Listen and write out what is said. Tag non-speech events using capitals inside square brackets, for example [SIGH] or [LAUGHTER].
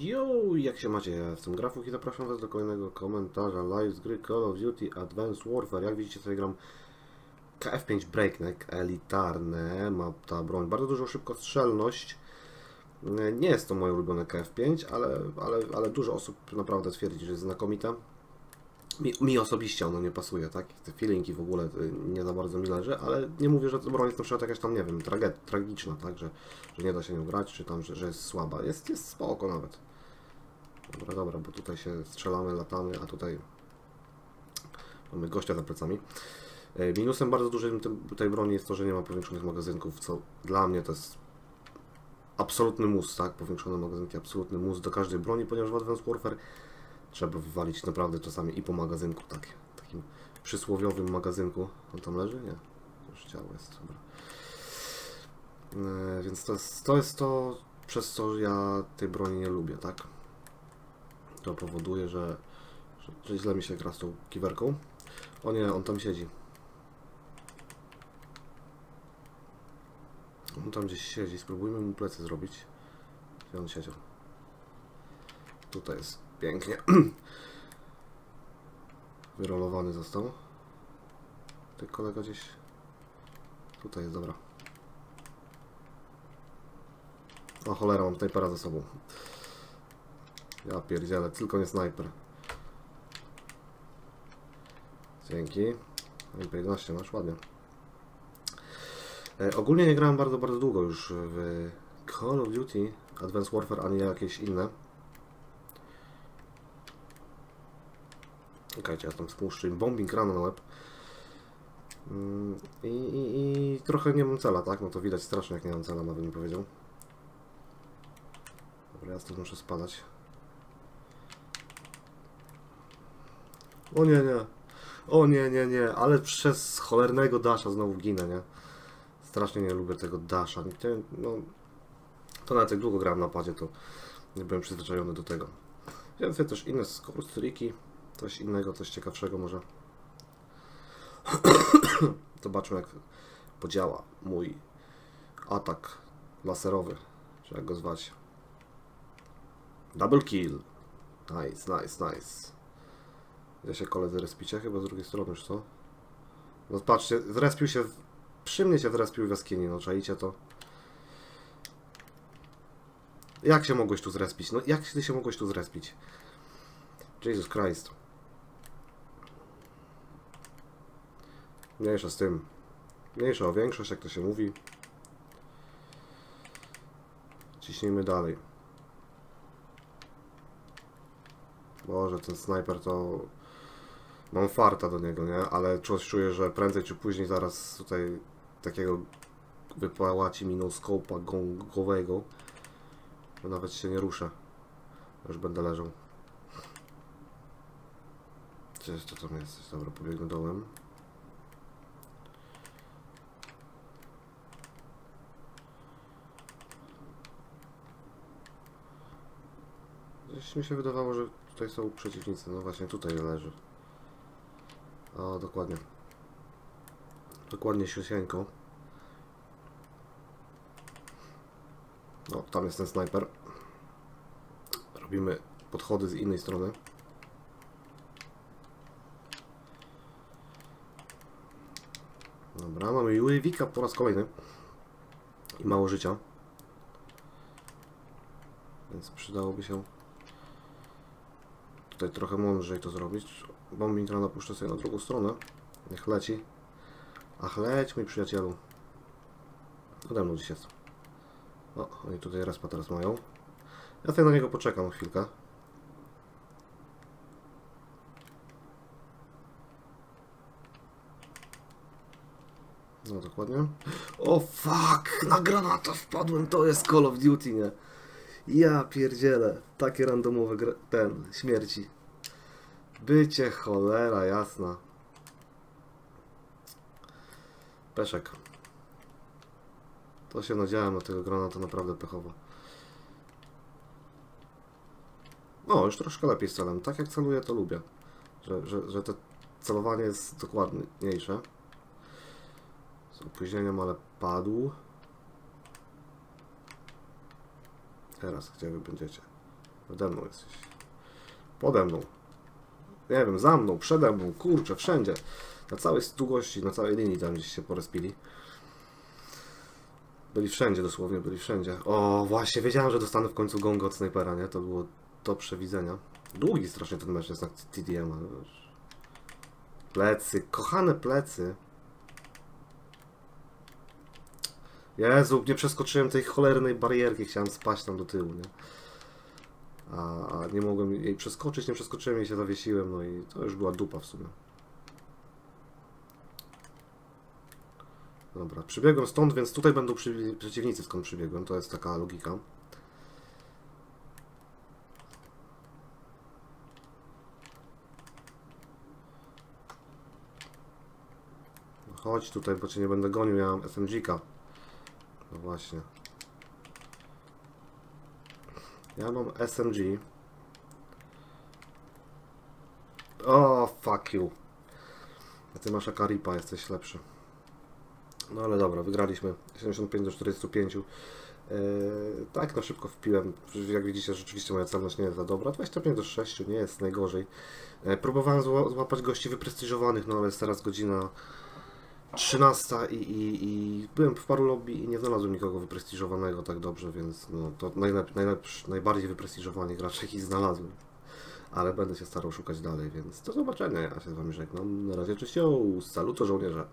Yo, jak się macie? Ja jestem Grafuk i zapraszam Was do kolejnego komentarza live z gry Call of Duty Advanced Warfare. Jak widzicie sobie gram KF5 Breakneck, elitarne, ma ta broń bardzo dużą szybkostrzelność. Nie jest to moje ulubione KF5, ale, ale, ale dużo osób naprawdę twierdzi, że jest znakomita. Mi, mi osobiście ono nie pasuje, tak? Te feelingi w ogóle y, nie za bardzo mi leży, ale nie mówię, że broń jest na przykład jakaś tam, nie wiem, trage, tragiczna, tak? Że, że nie da się nią grać, czy tam, że, że jest słaba. Jest, jest spoko nawet. Dobra, dobra, bo tutaj się strzelamy, latamy, a tutaj mamy gościa za plecami. E, Minusem bardzo dużym tej broni jest to, że nie ma powiększonych magazynków, co dla mnie to jest absolutny mus, tak? Powiększone magazynki, absolutny mus do każdej broni, ponieważ w Advanced Warfare trzeba wywalić naprawdę czasami i po magazynku, tak? Takim przysłowiowym magazynku. On tam leży? Nie. Już ciało jest, dobra. E, więc to jest, to jest to, przez co ja tej broni nie lubię, tak? To powoduje, że, że, że źle mi się gra z tą kiwerką. O nie, on tam siedzi. On tam gdzieś siedzi, spróbujmy mu plecy zrobić. Gdzie on siedział? Tutaj jest pięknie. [CLEARS THROAT] Wyrolowany został. Ty kolega gdzieś... Tutaj jest, dobra. O cholera, mam snajpera za sobą. Ja pierdzielę, tylko nie snajper. Dzięki. MP11 masz ładnie. E, ogólnie nie grałem bardzo, bardzo długo już w Call of Duty Advanced Warfare, ani jakieś inne. Czekajcie, ja tam spuszczę im bombing rano na łeb. Mm, I, i, I trochę nie mam cela, tak? No to widać strasznie jak nie mam cela, nawet nie powiedział. Dobra, ja stąd muszę spadać. O nie, nie. O nie, nie, nie, ale przez cholernego dasza znowu ginę, nie? Strasznie nie lubię tego dasza. Nie, no, to nawet jak długo grałem na padzie, to nie byłem przyzwyczajony do tego. Więcej też inne skórstriki, coś innego, coś ciekawszego może. [CLEARS THROAT] Zobaczmy jak podziała mój atak laserowy, czy jak go zwać. Double kill. Nice, nice, nice. Ja się koledzy respicie chyba z drugiej strony już co? No patrzcie, zrespił się, w... przy mnie się zrespił w jaskini, no czaicie to? Jak się mogłeś tu zrespić? No jak ty się mogłeś tu zrespić? Jesus Christ. Mniejsza z tym. Mniejsza o większość, jak to się mówi. Ciśnijmy dalej. Boże, ten snajper to... Mam farta do niego, nie? Ale coś czuję, że prędzej czy później zaraz tutaj takiego wypłaci mi no scope'a gongowego. Bo nawet się nie ruszę. Już będę leżał. Gdzieś to tam jest? Dobra, pobiegnę dołem. Gdzieś mi się wydawało, że tutaj są przeciwnicy. No właśnie, tutaj leży. O, dokładnie. Dokładnie siosieńką. No, tam jest ten snajper. Robimy podchody z innej strony. Dobra, mamy Juliwika po raz kolejny. I mało życia. Więc przydałoby się tutaj trochę mądrzej to zrobić. Bombing rana puszczę sobie na drugą stronę. Niech leci. Ach, leć mój przyjacielu. Ode mną gdzieś jest. O, oni tutaj respa teraz mają. Ja tutaj na niego poczekam chwilkę. No dokładnie. O fuck! Na granata wpadłem, to jest Call of Duty, nie? Ja pierdzielę. Takie randomowe ten, śmierci. Bycie cholera jasna. Peszek. To się nadziałem na tego granata naprawdę pechowo. No, już troszkę lepiej celem. Tak jak celuję, to lubię. Że, że, że to celowanie jest dokładniejsze. Z opóźnieniem, ale padł. Teraz, gdzie wy będziecie? Nade mną jesteś. Pode mną. Nie wiem, za mną, przede mną, kurczę, wszędzie. Na całej długości, na całej linii tam gdzieś się porespili. Byli wszędzie dosłownie, byli wszędzie. O, właśnie, wiedziałem, że dostanę w końcu gonga od snajpera, nie? To było do przewidzenia. Długi strasznie ten mecz jest na TDM, ale wiesz. Plecy, kochane plecy. Jezu, nie przeskoczyłem tej cholernej barierki, chciałem spaść tam do tyłu, nie? A, a nie mogłem jej przeskoczyć, nie przeskoczyłem jej się zawiesiłem, no i to już była dupa w sumie. Dobra, przybiegłem stąd, więc tutaj będą przy, przeciwnicy, skąd przybiegłem, to jest taka logika. Chodź tutaj, bo cię nie będę gonił, ja mam SMG-ka. No właśnie. Ja mam SMG. O, fuck you. A ty masz Akaripa, jesteś lepszy. No ale dobra, wygraliśmy 75 do 45. Yy, tak, na szybko wpiłem. Jak widzicie, rzeczywiście moja celność nie jest za dobra. 25 do 6 nie jest najgorzej. Yy, próbowałem zła złapać gości wyprestiżowanych, no ale jest teraz godzina 13 i, i, i byłem w paru lobby i nie znalazłem nikogo wyprestiżowanego tak dobrze, więc no, to najlep, najlepszy, najbardziej wyprestiżowani gracze ich znalazłem. Ale będę się starał szukać dalej, więc do zobaczenia. Ja się z Wami żegnam. Na razie, cześć, saluto żołnierze.